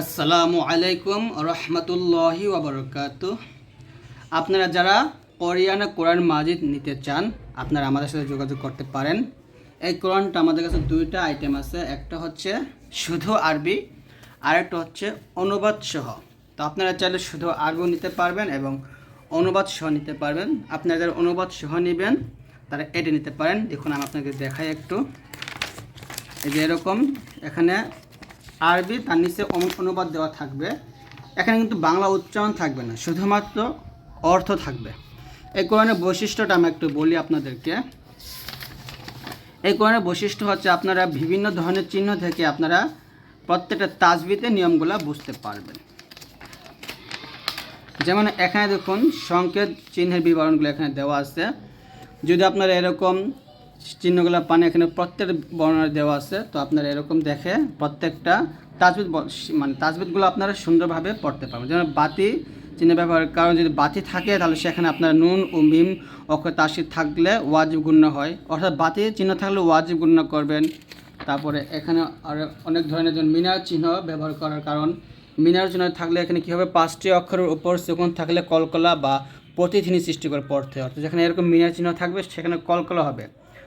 আসসালামু আলাইকুম রহমতুল্লাহি ওবরকাত আপনারা যারা কোরিয়ানা কোরআন মাজিদ নিতে চান, আপনারা আমাদের সাথে যোগাযোগ করতে পারেন। এই কোরআনটা আমাদের কাছে দুইটা আইটেম আছে, একটা হচ্ছে শুধু আরবি আর একটা হচ্ছে অনুবাদ সহ। তো আপনারা চাইলে শুধু আরবিও নিতে পারবেন এবং অনুবাদ সহ নিতে পারবেন। আপনারা যারা অনুবাদ সহ নেবেন, তারা এটা নিতে পারেন। দেখুন, আমি আপনাকে দেখাই একটু। এই যে এরকম, এখানে আরবি, তার নিচে অনুবাদ দেওয়া থাকবে। এখানে কিন্তু বাংলা উচ্চারণ থাকবে না, শুধুমাত্র অর্থ থাকবে। এই কোরআনের বৈশিষ্ট্যটা আমি একটু বলি আপনাদেরকে। এই কোরআনের বৈশিষ্ট্য হচ্ছে আপনারা বিভিন্ন ধরনের চিহ্ন থেকে আপনারা প্রত্যেকটা তাজবিতে নিয়মগুলো বুঝতে পারবেন। যেমন এখানে দেখুন, সংকেত চিহ্নের বিবরণগুলো এখানে দেওয়া আছে। যদি আপনারা এরকম চিহ্নগুলো পান এখানে প্রত্যেক বর্ণনা দেওয়া আছে, তো আপনারা এরকম দেখে প্রত্যেকটা তাজবিদ মানে তাজবিদগুলো আপনারা সুন্দরভাবে পড়তে পারবেন। যেমন বাতি চিহ্ন ব্যবহার, কারণ যদি বাতি থাকে তাহলে সেখানে আপনার নুন ও মিম অক্ষর তাসির থাকলে ওয়াজিব গুণ্য হয়। অর্থাৎ বাতি চিহ্ন থাকলে ওয়াজিব গুণ্য করবেন। তারপরে এখানে আর অনেক ধরনের যেমন মিনার চিহ্ন ব্যবহার করার কারণ। মিনার চিহ্ন থাকলে এখানে কী হবে? পাঁচটি অক্ষরের উপর সেগুন থাকলে কলকলা বা প্রতিধ্বনি সৃষ্টি করে পড়তে অর্থাৎ যেখানে এরকম মিনার চিহ্ন থাকবে সেখানে কলকলা হবে।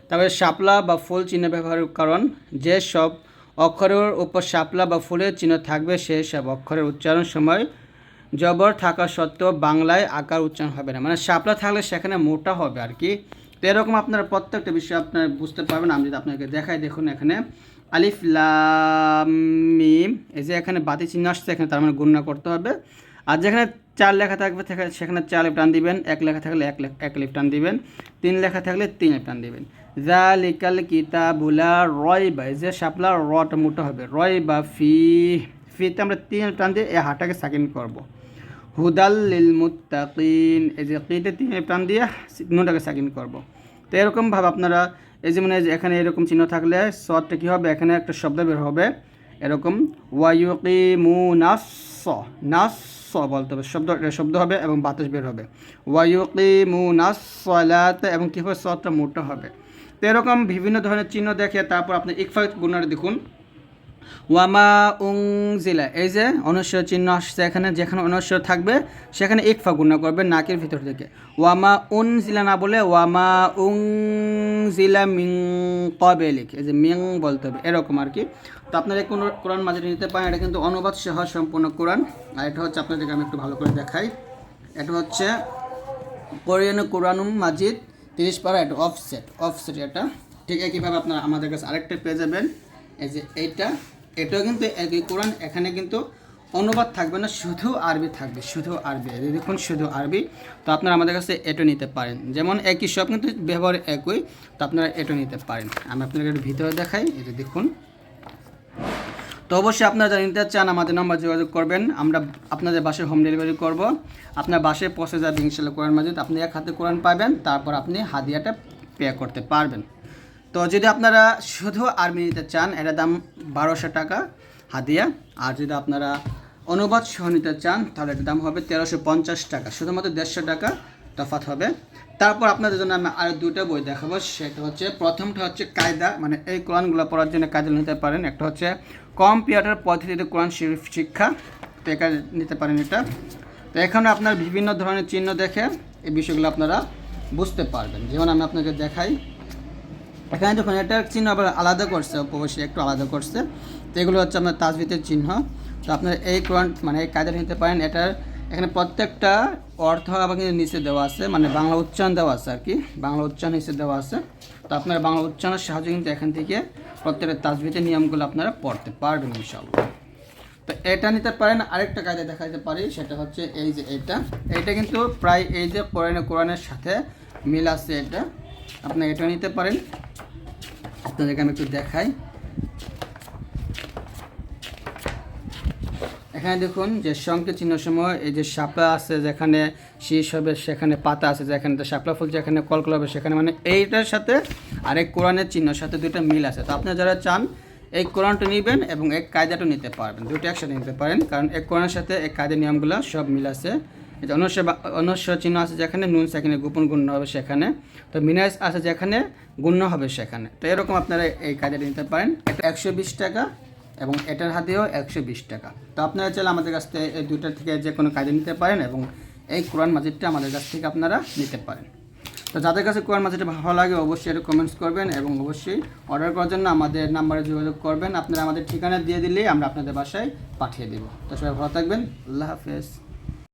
তারপরে শাপলা বা ফুল চিহ্ন ব্যবহারের কারণ যে সব অক্ষরের উপর শাপলা বা ফুলের চিহ্ন থাকবে সেই সব অক্ষরের উচ্চারণ সময় জবর থাকা সত্ত্বেও বাংলায় আকার উচ্চারণ হবে না। মানে শাপলা থাকলে সেখানে মোটা হবে আর কি। তো এরকম আপনারা প্রত্যেকটা বিষয় আপনারা বুঝতে পারবেন। আমি যদি আপনাকে দেখাই, দেখুন এখানে আলিফ লাম মিম, এই যে এখানে বাতি চিহ্ন আসছে, এখানে তার মানে গণনা করতে হবে। আর যেখানে চার লেখা থাকবে থাকে সেখানে চার টান দিবেন, এক লেখা থাকলে এক এক টান দিবেন, তিন লেখা থাকলে তিন টান দিবেন। জা লিকাল কিতাবুলা রয় বা যে শাপলা রটা মোটা হবে রয় বা ফি, ফিতে আমরা তিন টান দিয়ে এই হাটাকে সাকিন করব। হুদাল লিল মুত্তাকিন, এই যে কিতে তিন টান দিয়ে নুনটাকে সাকিন করব। তো এরকমভাবে আপনারা, এই যে এখানে এরকম চিহ্ন থাকলে সৎটা কী হবে? এখানে একটা শব্দ বের হবে, এরকম ওয়াইকি মু নাস নাস বলতে হবে, শব্দ শব্দ হবে এবং বাতাস বের হবে। ওয়াইকি মু সলাতে এবং কী হবে? সৎটা মোটা হবে। তো এরকম বিভিন্ন ধরনের চিহ্ন দেখে তারপর আপনি ইকফা গুণারে দেখুন ওয়ামা উং জিলা এই যে অনুস্বর চিহ্ন আসছে এখানে, যেখানে অনুস্বর থাকবে, সেখানে ইকফা গুণা করবে নাকের ভিতর থেকে। ওয়ামা উন জিলা না বলে ওয়ামা উং জিলা মিং কবেলিক এই যে মিং বলতে হবে, এরকম আর কি। তো আপনারা কোনো কোরআন মাঝে নিতে পারেন, এটা কিন্তু অনুবাদ সহ সম্পূর্ণ কোরআন। আর এটা হচ্ছে আপনাদেরকে আমি একটু ভালো করে দেখাই। এটা হচ্ছে কোরিয়ান কোরআনুম মাজিদ, তিরিশ পারা, এটা অফসেট অফসেট এটা। ঠিক একইভাবে আপনারা আমাদের কাছে আরেকটা পেয়ে যাবেন। এই যে এইটা এটাও কিন্তু একই কোরআন, এখানে কিন্তু অনুবাদ থাকবে না, শুধু আরবি থাকবে, শুধু আরবি। দেখুন, শুধু আরবি। তো আপনারা আমাদের কাছে এটা নিতে পারেন। যেমন একই সব কিন্তু ব্যবহার একই, তো আপনারা এটা নিতে পারেন। আমি আপনাদের একটু ভিতরে দেখাই এটা দেখুন। তো অবশ্যই আপনারা যারা নিতে চান, আমাদের নাম্বার যোগাযোগ করবেন। আমরা আপনাদের বাসায় হোম ডেলিভারি করব। আপনার বাসায় পৌঁছে যাবে ইনশাল্লাহ কোরআন মাজিদ, আপনি এক হাতে কোরআন পাবেন, তারপর আপনি হাদিয়াটা পে করতে পারবেন। তো যদি আপনারা শুধু আর্মি নিতে চান, এটার দাম বারোশো টাকা হাতিয়া। আর যদি আপনারা অনুবাদ সহ নিতে চান, তাহলে এটার দাম হবে তেরোশো পঞ্চাশ টাকা। শুধুমাত্র দেড়শো টাকা তফাৎ হবে। তারপর আপনাদের জন্য আমি আরও দুটো বই দেখাবো। সেটা হচ্ছে, প্রথমটা হচ্ছে কায়দা। মানে এই কোরআনগুলো পড়ার জন্য কায়দা নিতে পারেন। একটা হচ্ছে কম্পিউটার পদ্ধতিতে কোরআন শরীফ শিক্ষা। এটা নিতে পারেন এটা। তো এখানে আপনার বিভিন্ন ধরনের চিহ্ন দেখে এই বিষয়গুলো আপনারা বুঝতে পারবেন। যেমন আমি আপনাকে দেখাই এখানে দেখুন এটার চিহ্ন আবার আলাদা করছে অবশ্যই একটু আলাদা করছে। তো এগুলো হচ্ছে আপনার তাজবিতের চিহ্ন। তো আপনার এই কোরআন মানে এই কায়দা নিতে পারেন, এটার এখানে প্রত্যেকটা অর্থ আবার কিন্তু নিচে দেওয়া আছে মানে বাংলা উচ্চারণ দেওয়া আছে আর কি, বাংলা উচ্চারণ নিচে দেওয়া আছে। তো আপনার বাংলা উচ্চারণের সাহায্যে কিন্তু এখান থেকে প্রত্যেকটা তাজবিতের নিয়মগুলো আপনারা পড়তে পারবেন ইনশাল্লাহ তো এটা নিতে পারেন, আরেকটা দেখা যেতে পারি, সেটা হচ্ছে এই যে এটা। এটা কিন্তু প্রায় এই যে কোরআনে কোরআনের সাথে মিল আছে এটা। আপনি এটা নিতে পারেন। আপনাদেরকে আমি একটু দেখাই। এখানে দেখুন যে সংকেত চিহ্ন সময় এই যে শাপলা আছে যেখানে শীষ হবে, সেখানে পাতা আছে যেখানে তো ফুল, যেখানে কলকল হবে, সেখানে মানে এইটার সাথে আর আরেক কোরআনের চিহ্নের সাথে দুইটা মিল আছে। তো আপনারা যারা চান, এই কোরআনটা নেবেন এবং এক কায়দাটা নিতে পারবেন। দুটো একসাথে নিতে পারেন, কারণ এক কোরআনের সাথে এক কায়দার নিয়মগুলো সব মিল আছে। এই অনস্য অনস্য চিহ্ন আছে যেখানে, নুন সেখানে, গোপন গুণ্য হবে সেখানে। তো মিনাস আছে যেখানে, গুণ্য হবে সেখানে। তো এরকম আপনারা এই কায়দাটা নিতে পারেন। একশো বিশ টাকা এবং এটার হাতেও একশো বিশ টাকা। তো আপনারা চাইলে আমাদের কাছ থেকে এই দুইটার থেকে যে কোনো কাজে নিতে পারেন এবং এই কোরআন মাজিদটা আমাদের কাছ থেকে আপনারা নিতে পারেন। তো যাদের কাছে কোরআন মাজিদটা ভালো লাগে অবশ্যই এটা কমেন্টস করবেন এবং অবশ্যই অর্ডার করার জন্য আমাদের নাম্বারে যোগাযোগ করবেন। আপনারা আমাদের ঠিকানা দিয়ে দিলেই আমরা আপনাদের বাসায় পাঠিয়ে দেবো। তো সবাই ভালো থাকবেন। আল্লাহ হাফেজ।